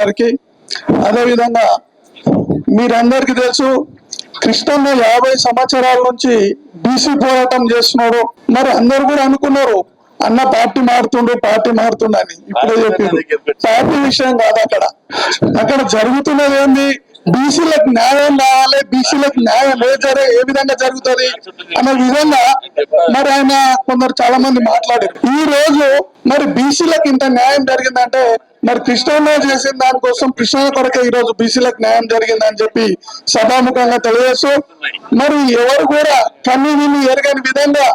గారికి. అదేవిధంగా మీరందరికీ తెలుసు కృష్ణన్న యాభై సంవత్సరాల నుంచి బీసీ పోరాటం చేస్తున్నాడు. మరి అందరు కూడా అనుకున్నారు అన్న పార్టీ మారుతుండు పార్టీ మారుతుండు అని. ఇప్పుడే చెప్పిండు పార్టీ విషయం కాదు అక్కడ. అక్కడ జరుగుతున్నది ఏంది? బీసీలకు న్యాయం రావాలి బీసీలకు న్యాయం ఏ ఏ విధంగా జరుగుతుంది అనే విధంగా మరి ఆయన కొందరు చాలా మంది మాట్లాడారు. ఈ రోజు మరి బీసీలకు ఇంత న్యాయం జరిగిందంటే మరి కృష్ణన్న చేసిన దానికోసం కృష్ణ కొరకే ఈ రోజు బీసీలకు న్యాయం జరిగిందని చెప్పి సభాముఖంగా తెలియజేస్తూ మరి ఎవరు కూడా కన్ని విని ఎరగని విధంగా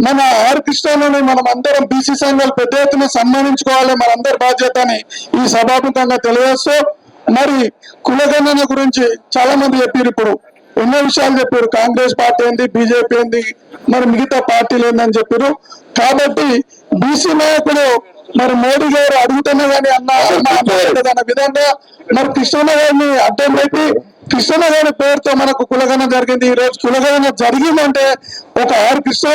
మన ఆర్ కృష్ణను మనం అందరం బీసీ సంఘాలు పెద్ద ఎత్తున సన్మానించుకోవాలి మనందరి బాధ్యత అని ఈ సభాముఖంగా తెలియజేస్తూ మరి కులగణన గురించి చాలా మంది చెప్పారు ఇప్పుడు. ఎన్నో విషయాలు చెప్పారు. కాంగ్రెస్ పార్టీ ఏంది బీజేపీ ఏంది మరి మిగతా పార్టీలు ఏందని చెప్పారు. కాబట్టి బీసీ నాయకుడు మరి మోడీ గారు అడుగుతున్నా కానీ అన్న విధంగా మరి కృష్ణ గారిని అడ్డం పెట్టి కృష్ణ గారి పేరుతో మనకు కులగణ జరిగింది. ఈ రోజు కులగణ జరిగిందంటే ఒక ఆరు కృష్ణ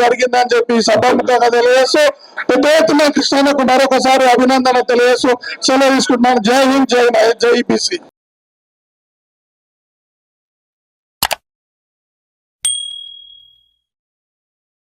జరిగిందని చెప్పి సభాముఖంగా తెలియజేస్తూ పెద్ద ఎత్తున కృష్ణకు మరొకసారి అభినందన తెలియజేస్తూ సెలవు తీసుకుంటున్నాను. జై హింద్ జై మహేష్ జై బీసీ.